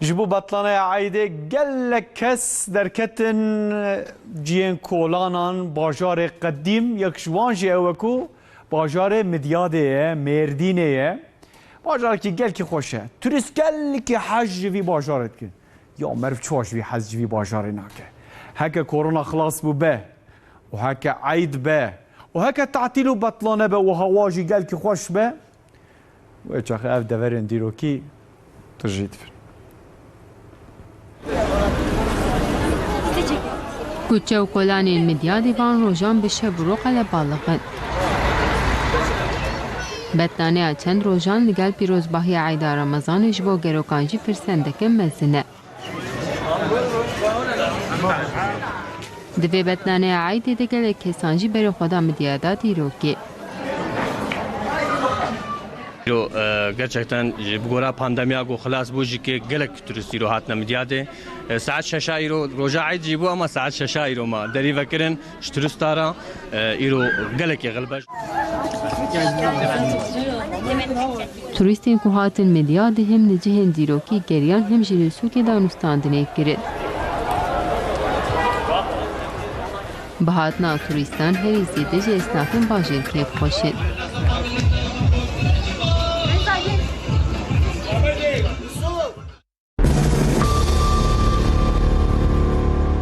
ji bo betlanaya Eidê gelek kes derketin ciyên kolanan bajarê qedîm yek ji wan jî ew e ku bajarê Midyadê ye Mêrdînê ye bajarekî gelkî xweş e ya meriv çaş vî hez ji vî bajarê korona xilas bû be û heke Eid be û heke tatîl û betlane be û hewa jî gelkî xweş be wê çaxê ev deverên dîrokî tu jî dibin Kuçe û kolanên Midyadê van rojan bi şev û roqele balixin. Betnaneya çend rojan li gel pîrozbahiya Eyda Ramazanê ji bo gerokan jî firsendeke mezin e. Di رو gerçekten bu gora pandemiya go xlas bu jike gelek turisti ro hatna midyade saat şaşa iro roja aid jibu ama saat şaşa iro ma deri vekirin turistara iro gelek gelbaş Turistên ku hatin Midyadê hem li cihên dîrokî geriyan hem jî li Sûkê danûstandinê kirin. Bi hatina turistan herî zêde ji esnafên bajêr kêf xweşin.